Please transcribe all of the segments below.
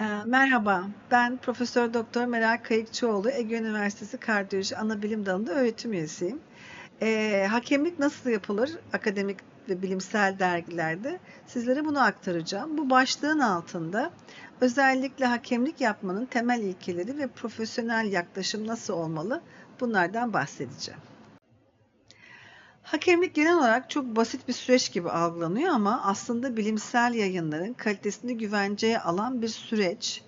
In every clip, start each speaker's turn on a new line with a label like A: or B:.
A: Eee, merhaba, ben Profesör Doktor Meral Kayıkçıoğlu, Ege Üniversitesi Kardiyoloji Anabilim Dalı'nda öğretim üyesiyim. Eee, hakemlik nasıl yapılır akademik ve bilimsel dergilerde? Sizlere bunu aktaracağım. Bu başlığın altında özellikle hakemlik yapmanın temel ilkeleri ve profesyonel yaklaşım nasıl olmalı? Bunlardan bahsedeceğim. Hakemlik genel olarak çok basit bir süreç gibi algılanıyor ama aslında bilimsel yayınların kalitesini güvenceye alan bir süreç.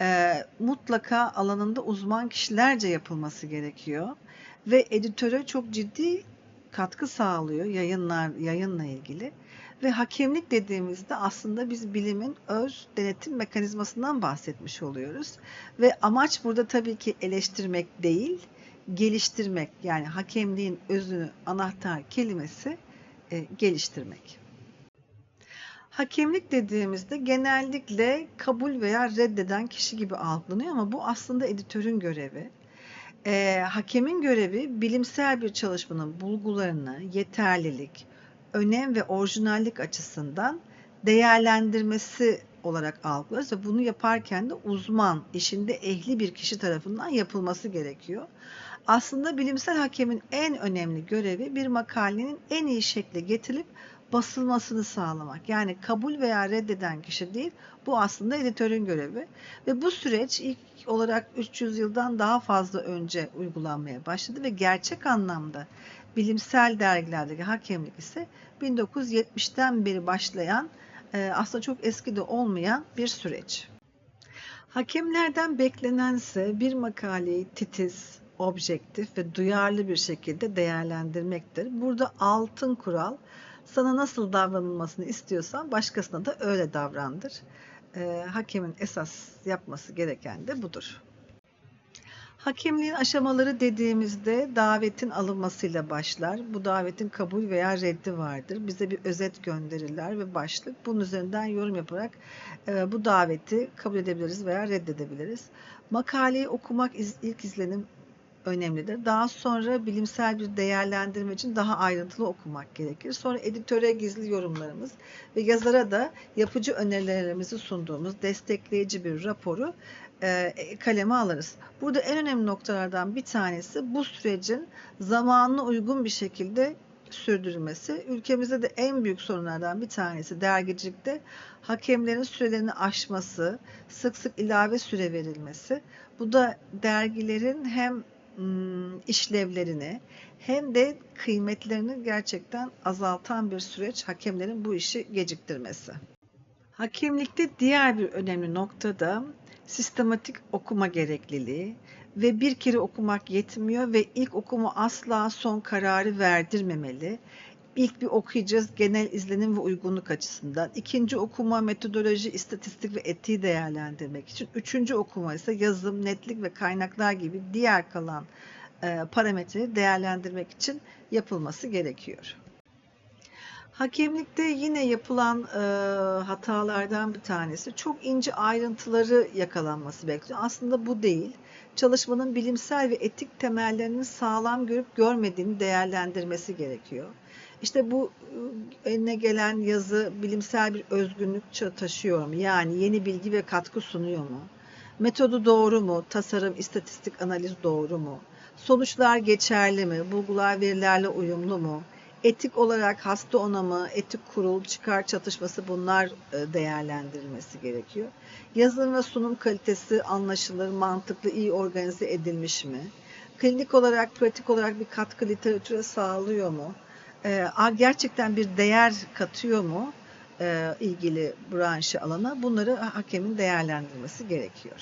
A: Eee, mutlaka alanında uzman kişilerce yapılması gerekiyor ve editöre çok ciddi katkı sağlıyor yayınlar yayınla ilgili ve hakemlik dediğimizde aslında biz bilimin öz denetim mekanizmasından bahsetmiş oluyoruz ve amaç burada tabii ki eleştirmek değil, geliştirmek yani hakemliğin özünü anahtar kelimesi e, geliştirmek. Hakemlik dediğimizde genellikle kabul veya reddeden kişi gibi algılanıyor ama bu aslında editörün görevi. E, hakemin görevi bilimsel bir çalışmanın bulgularını, yeterlilik, önem ve orijinallik açısından değerlendirmesi olarak algılıyoruz ve bunu yaparken de uzman, işinde ehli bir kişi tarafından yapılması gerekiyor. Aslında bilimsel hakemin en önemli görevi bir makalenin en iyi şekle getirilip basılmasını sağlamak. Yani kabul veya reddeden kişi değil, bu aslında editörün görevi. Ve bu süreç ilk olarak 300 yıldan daha fazla önce uygulanmaya başladı ve gerçek anlamda bilimsel dergilerdeki hakemlik ise 1970'ten beri başlayan e, aslında çok eski de olmayan bir süreç. Hakemlerden beklenense bir makaleyi titiz, objektif ve duyarlı bir şekilde değerlendirmektir. Burada altın kural sana nasıl davranılmasını istiyorsan başkasına da öyle davrandır. E, hakemin esas yapması gereken de budur. Hakemliğin aşamaları dediğimizde davetin alınmasıyla başlar. Bu davetin kabul veya reddi vardır. Bize bir özet gönderirler ve başlık. Bunun üzerinden yorum yaparak e, bu daveti kabul edebiliriz veya reddedebiliriz. Makaleyi okumak ilk izlenim önemlidir. Daha sonra bilimsel bir değerlendirme için daha ayrıntılı okumak gerekir. Sonra editöre gizli yorumlarımız ve yazara da yapıcı önerilerimizi sunduğumuz destekleyici bir raporu e, kaleme alırız. Burada en önemli noktalardan bir tanesi bu sürecin zamanına uygun bir şekilde sürdürülmesi. Ülkemizde de en büyük sorunlardan bir tanesi dergicilikte hakemlerin sürelerini aşması, sık sık ilave süre verilmesi. Bu da dergilerin hem işlevlerini hem de kıymetlerini gerçekten azaltan bir süreç hakemlerin bu işi geciktirmesi. Hakemlikte diğer bir önemli nokta da sistematik okuma gerekliliği ve bir kere okumak yetmiyor ve ilk okuma asla son kararı verdirmemeli. İlk bir okuyacağız genel izlenim ve uygunluk açısından. İkinci okuma metodoloji, istatistik ve etiği değerlendirmek için. Üçüncü okuma ise yazım, netlik ve kaynaklar gibi diğer kalan e, parametreyi değerlendirmek için yapılması gerekiyor. Hakemlikte yine yapılan e, hatalardan bir tanesi çok ince ayrıntıları yakalanması bekliyor. Aslında bu değil. Çalışmanın bilimsel ve etik temellerinin sağlam görüp görmediğini değerlendirmesi gerekiyor. İşte bu eline gelen yazı bilimsel bir özgünlük taşıyor mu? Yani yeni bilgi ve katkı sunuyor mu? Metodu doğru mu? Tasarım, istatistik analiz doğru mu? Sonuçlar geçerli mi? Bulgular verilerle uyumlu mu? Etik olarak hasta onamı, etik kurul, çıkar çatışması bunlar değerlendirilmesi gerekiyor. Yazılım ve sunum kalitesi anlaşılır, mantıklı, iyi organize edilmiş mi? Klinik olarak, pratik olarak bir katkı literatüre sağlıyor mu? Gerçekten bir değer katıyor mu ilgili branşı alana? Bunları hakemin değerlendirmesi gerekiyor.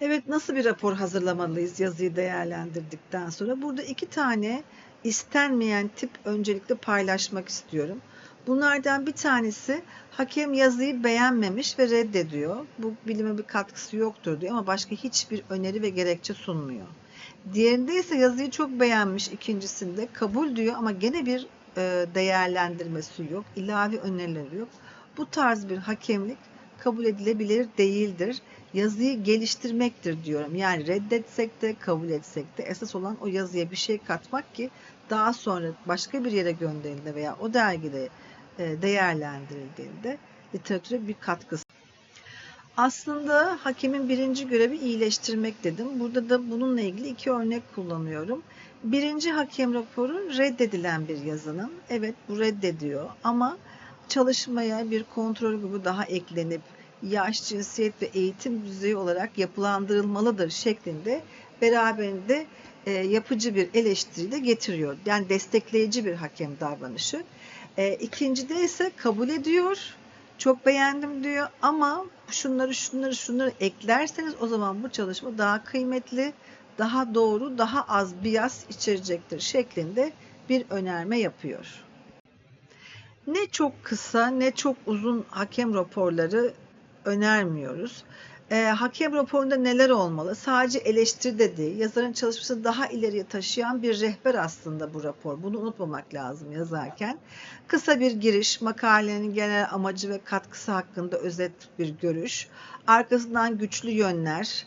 A: Evet nasıl bir rapor hazırlamalıyız yazıyı değerlendirdikten sonra? Burada iki tane istenmeyen tip öncelikle paylaşmak istiyorum. Bunlardan bir tanesi hakem yazıyı beğenmemiş ve reddediyor. Bu bilime bir katkısı yoktur diyor ama başka hiçbir öneri ve gerekçe sunmuyor. Diğerinde ise yazıyı çok beğenmiş ikincisinde kabul diyor ama gene bir değerlendirmesi yok, ilave önerileri yok. Bu tarz bir hakemlik kabul edilebilir değildir. Yazıyı geliştirmektir diyorum. Yani reddetsek de kabul etsek de esas olan o yazıya bir şey katmak ki daha sonra başka bir yere gönderildiğinde veya o dergide değerlendirildiğinde literatüre bir katkısı. Aslında hakemin birinci görevi iyileştirmek dedim. Burada da bununla ilgili iki örnek kullanıyorum. Birinci hakem raporu reddedilen bir yazının. Evet bu reddediyor ama çalışmaya bir kontrol grubu daha eklenip yaş, cinsiyet ve eğitim düzeyi olarak yapılandırılmalıdır şeklinde beraberinde e, yapıcı bir eleştiri de getiriyor. Yani destekleyici bir hakem davranışı. E, ikincide ise kabul ediyor. Çok beğendim diyor ama şunları şunları şunları eklerseniz o zaman bu çalışma daha kıymetli, daha doğru, daha az bias içerecektir şeklinde bir önerme yapıyor. Ne çok kısa ne çok uzun hakem raporları önermiyoruz. E, hakem raporunda neler olmalı? Sadece eleştiri de değil, yazarın çalışmasını daha ileriye taşıyan bir rehber aslında bu rapor. Bunu unutmamak lazım yazarken. Kısa bir giriş, makalenin genel amacı ve katkısı hakkında özet bir görüş. Arkasından güçlü yönler,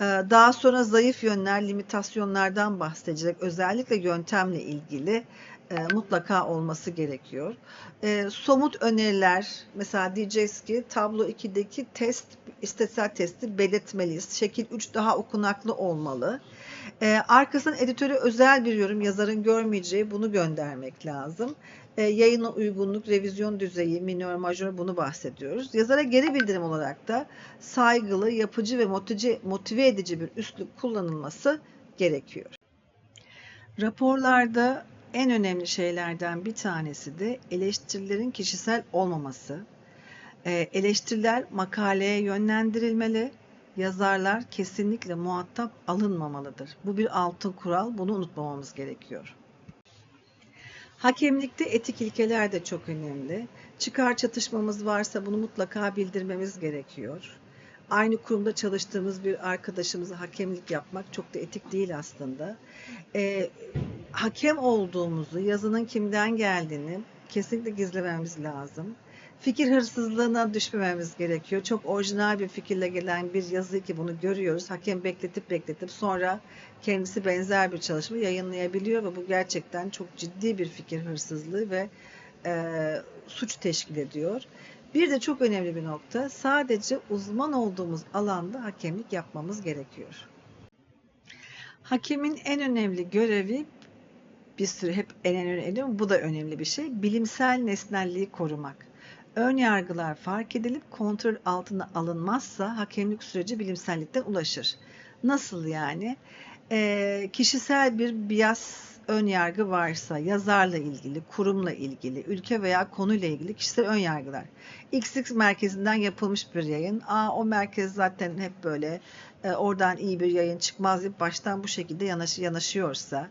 A: e, daha sonra zayıf yönler, limitasyonlardan bahsedecek. Özellikle yöntemle ilgili e, mutlaka olması gerekiyor. E, somut öneriler, mesela diyeceğiz ki tablo 2'deki test, istatistiksel testi belirtmeliyiz. Şekil 3 daha okunaklı olmalı. E, arkasından editöre özel bir yorum yazarın görmeyeceği bunu göndermek lazım. E, yayına uygunluk, revizyon düzeyi, minör, majör bunu bahsediyoruz. Yazara geri bildirim olarak da saygılı, yapıcı ve motive, motive edici bir üslup kullanılması gerekiyor. Raporlarda en önemli şeylerden bir tanesi de eleştirilerin kişisel olmaması. Ee, eleştiriler makaleye yönlendirilmeli, yazarlar kesinlikle muhatap alınmamalıdır. Bu bir altın kural, bunu unutmamamız gerekiyor. Hakemlikte etik ilkeler de çok önemli. Çıkar çatışmamız varsa bunu mutlaka bildirmemiz gerekiyor. Aynı kurumda çalıştığımız bir arkadaşımıza hakemlik yapmak çok da etik değil aslında. Ee, hakem olduğumuzu, yazının kimden geldiğini kesinlikle gizlememiz lazım. Fikir hırsızlığına düşmememiz gerekiyor. Çok orijinal bir fikirle gelen bir yazı ki bunu görüyoruz. Hakem bekletip bekletip sonra kendisi benzer bir çalışma yayınlayabiliyor ve bu gerçekten çok ciddi bir fikir hırsızlığı ve e, suç teşkil ediyor. Bir de çok önemli bir nokta sadece uzman olduğumuz alanda hakemlik yapmamız gerekiyor. Hakemin en önemli görevi bir sürü hep en önemli bu da önemli bir şey. Bilimsel nesnelliği korumak. Ön yargılar fark edilip kontrol altına alınmazsa hakemlik süreci bilimsellikten ulaşır. Nasıl yani? E, kişisel bir bias ön yargı varsa yazarla ilgili, kurumla ilgili, ülke veya konuyla ilgili kişisel ön yargılar. XX merkezinden yapılmış bir yayın. Aa o merkez zaten hep böyle e, oradan iyi bir yayın çıkmaz deyip baştan bu şekilde yanaş, yanaşıyorsa,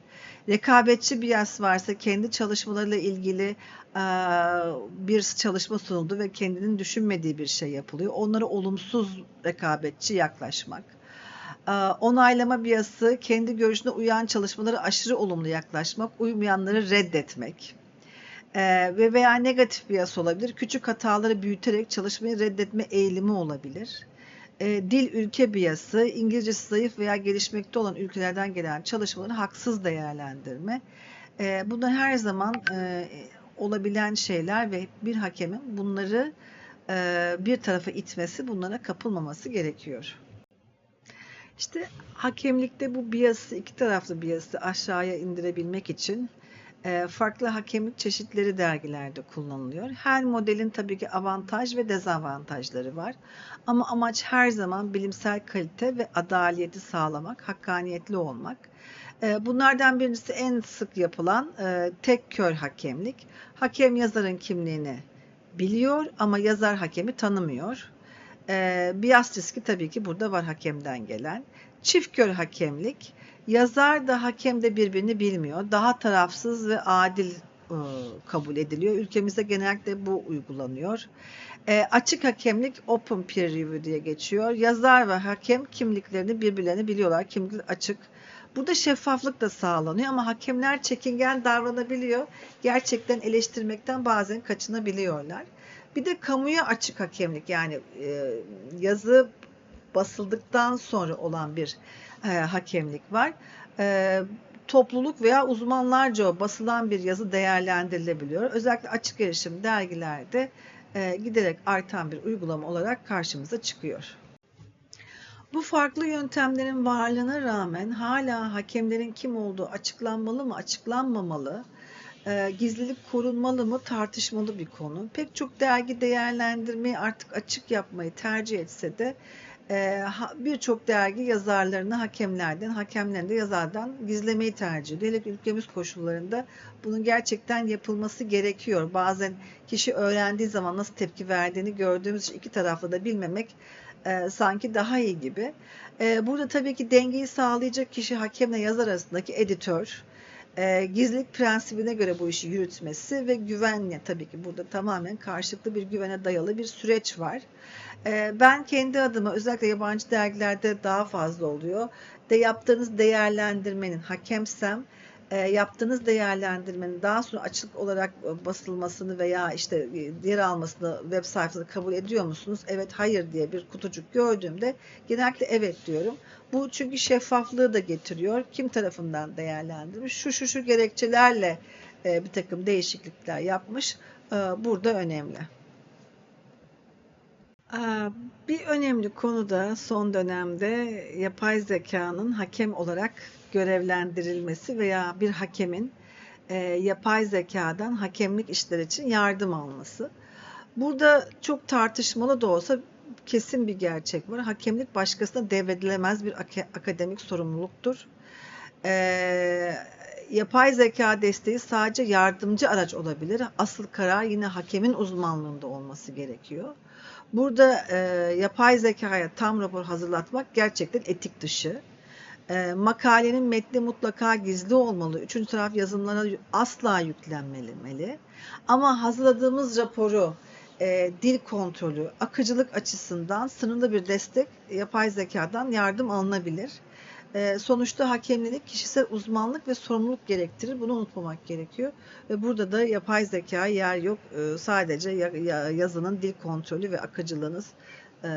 A: rekabetçi bias varsa kendi çalışmalarıyla ilgili e, bir çalışma sunuldu ve kendinin düşünmediği bir şey yapılıyor. Onlara olumsuz rekabetçi yaklaşmak onaylama biası, kendi görüşüne uyan çalışmaları aşırı olumlu yaklaşmak, uymayanları reddetmek ee, ve veya negatif bias olabilir. Küçük hataları büyüterek çalışmayı reddetme eğilimi olabilir. Ee, dil ülke biyası, İngilizcesi zayıf veya gelişmekte olan ülkelerden gelen çalışmaları haksız değerlendirme. Bunlar her zaman e, olabilen şeyler ve bir hakemin bunları e, bir tarafa itmesi, bunlara kapılmaması gerekiyor. İşte hakemlikte bu biası, iki taraflı biası aşağıya indirebilmek için e, farklı hakemlik çeşitleri dergilerde kullanılıyor. Her modelin tabii ki avantaj ve dezavantajları var. Ama amaç her zaman bilimsel kalite ve adaleti sağlamak, hakkaniyetli olmak. E, bunlardan birincisi en sık yapılan e, tek kör hakemlik. Hakem yazarın kimliğini biliyor ama yazar hakemi tanımıyor. E, bias riski tabii ki burada var hakemden gelen. Çift kör hakemlik. Yazar da hakem de birbirini bilmiyor. Daha tarafsız ve adil e, kabul ediliyor. Ülkemizde genellikle bu uygulanıyor. E, açık hakemlik open peer review diye geçiyor. Yazar ve hakem kimliklerini birbirlerini biliyorlar. Kimlik açık. Burada şeffaflık da sağlanıyor ama hakemler çekingen davranabiliyor. Gerçekten eleştirmekten bazen kaçınabiliyorlar. Bir de kamuya açık hakemlik yani e, yazı basıldıktan sonra olan bir e, hakemlik var. E, topluluk veya uzmanlarca basılan bir yazı değerlendirilebiliyor. Özellikle açık erişim dergilerde giderek artan bir uygulama olarak karşımıza çıkıyor. Bu farklı yöntemlerin varlığına rağmen hala hakemlerin kim olduğu açıklanmalı mı, açıklanmamalı, e, gizlilik korunmalı mı tartışmalı bir konu. Pek çok dergi değerlendirmeyi artık açık yapmayı tercih etse de e, birçok dergi yazarlarını hakemlerden, hakemlerini de yazardan gizlemeyi tercih ediyor. Hele ülkemiz koşullarında bunun gerçekten yapılması gerekiyor. Bazen kişi öğrendiği zaman nasıl tepki verdiğini gördüğümüz iki taraflı da bilmemek e, sanki daha iyi gibi. E, burada tabii ki dengeyi sağlayacak kişi hakemle yazar arasındaki editör, e, gizlilik prensibine göre bu işi yürütmesi ve güvenle tabii ki burada tamamen karşılıklı bir güvene dayalı bir süreç var. E, ben kendi adıma özellikle yabancı dergilerde daha fazla oluyor. De yaptığınız değerlendirmenin hakemsem e, yaptığınız değerlendirmenin daha sonra açık olarak basılmasını veya işte e, yer almasını web sayfasında kabul ediyor musunuz? Evet, hayır diye bir kutucuk gördüğümde genellikle evet diyorum. Bu çünkü şeffaflığı da getiriyor. Kim tarafından değerlendirmiş? Şu şu şu gerekçelerle bir takım değişiklikler yapmış. Burada önemli. Bir önemli konu da son dönemde yapay zekanın hakem olarak görevlendirilmesi veya bir hakemin e, yapay zekadan hakemlik işler için yardım alması. Burada çok tartışmalı da olsa kesin bir gerçek var. Hakemlik başkasına devredilemez bir akademik sorumluluktur. E, yapay zeka desteği sadece yardımcı araç olabilir. Asıl karar yine hakemin uzmanlığında olması gerekiyor. Burada e, yapay zekaya tam rapor hazırlatmak gerçekten etik dışı. E, makalenin metni mutlaka gizli olmalı. Üçüncü taraf yazımlara asla yüklenmeli. Ama hazırladığımız raporu e, dil kontrolü, akıcılık açısından sınırlı bir destek yapay zekadan yardım alınabilir. E, sonuçta hakemlilik kişisel uzmanlık ve sorumluluk gerektirir. Bunu unutmamak gerekiyor. Ve burada da yapay zeka yer yok. E, sadece yazının dil kontrolü ve akıcılığınız e,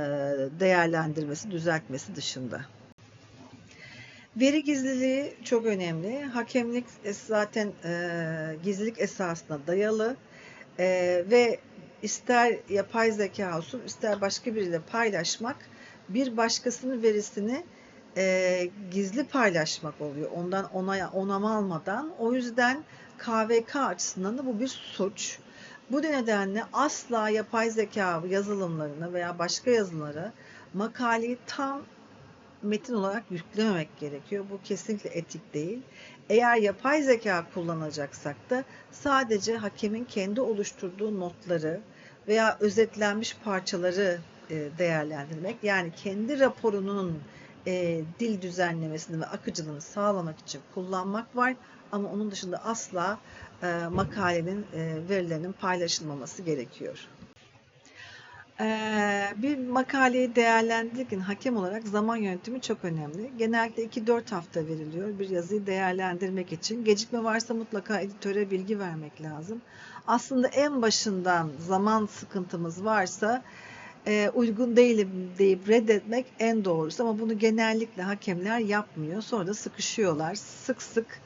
A: değerlendirmesi, düzeltmesi dışında. Veri gizliliği çok önemli. Hakemlik zaten e, gizlilik esasına dayalı e, ve ister yapay zeka olsun ister başka biriyle paylaşmak bir başkasının verisini e, gizli paylaşmak oluyor. Ondan onay, onama almadan. O yüzden KVK açısından da bu bir suç. Bu nedenle asla yapay zeka yazılımlarını veya başka yazılımları makaleyi tam metin olarak yüklememek gerekiyor. Bu kesinlikle etik değil. Eğer yapay zeka kullanacaksak da sadece hakemin kendi oluşturduğu notları veya özetlenmiş parçaları e, değerlendirmek yani kendi raporunun e, dil düzenlemesini ve akıcılığını sağlamak için kullanmak var. Ama onun dışında asla e, makalenin verilerinin paylaşılmaması gerekiyor. Ee, bir makaleyi değerlendirirken hakem olarak zaman yönetimi çok önemli. Genellikle 2-4 hafta veriliyor bir yazıyı değerlendirmek için. Gecikme varsa mutlaka editöre bilgi vermek lazım. Aslında en başından zaman sıkıntımız varsa e, uygun değilim deyip reddetmek en doğrusu ama bunu genellikle hakemler yapmıyor. Sonra da sıkışıyorlar. Sık sık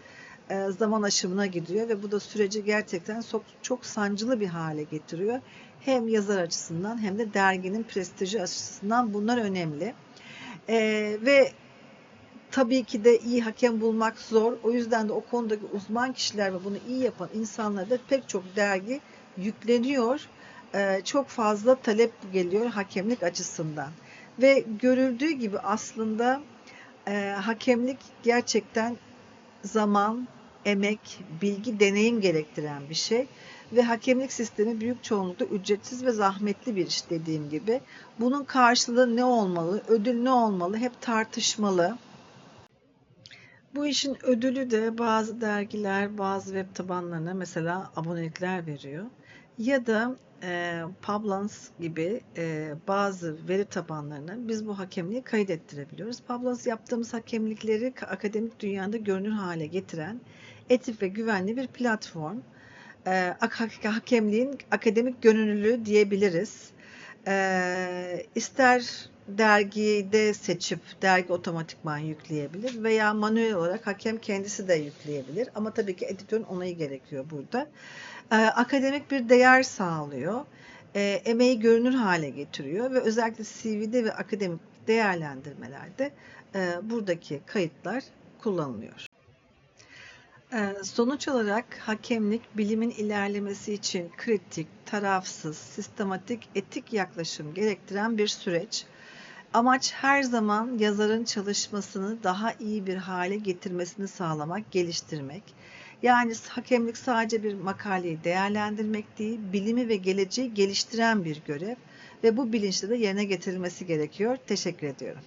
A: zaman aşımına gidiyor ve bu da süreci gerçekten çok, çok sancılı bir hale getiriyor hem yazar açısından hem de derginin prestiji açısından bunlar önemli. Ee, ve tabii ki de iyi hakem bulmak zor. O yüzden de o konudaki uzman kişiler ve bunu iyi yapan insanlara da pek çok dergi yükleniyor. Ee, çok fazla talep geliyor hakemlik açısından. Ve görüldüğü gibi aslında e, hakemlik gerçekten zaman, emek, bilgi, deneyim gerektiren bir şey ve hakemlik sistemi büyük çoğunlukla ücretsiz ve zahmetli bir iş dediğim gibi. Bunun karşılığı ne olmalı, ödül ne olmalı hep tartışmalı. Bu işin ödülü de bazı dergiler, bazı web tabanlarına mesela abonelikler veriyor. Ya da e, Pablans gibi e, bazı veri tabanlarına biz bu hakemliği kaydettirebiliyoruz. Pablans yaptığımız hakemlikleri akademik dünyada görünür hale getiren etik ve güvenli bir platform e, hakemliğin akademik gönüllülüğü diyebiliriz. E, ister dergide seçip dergi otomatikman yükleyebilir veya manuel olarak hakem kendisi de yükleyebilir. Ama tabii ki editörün onayı gerekiyor burada. E, akademik bir değer sağlıyor. e, emeği görünür hale getiriyor ve özellikle CV'de ve akademik değerlendirmelerde e, buradaki kayıtlar kullanılıyor. E, sonuç olarak hakemlik bilimin ilerlemesi için kritik, tarafsız, sistematik, etik yaklaşım gerektiren bir süreç. Amaç her zaman yazarın çalışmasını daha iyi bir hale getirmesini sağlamak, geliştirmek. Yani hakemlik sadece bir makaleyi değerlendirmek değil, bilimi ve geleceği geliştiren bir görev ve bu bilinçle de yerine getirilmesi gerekiyor. Teşekkür ediyorum.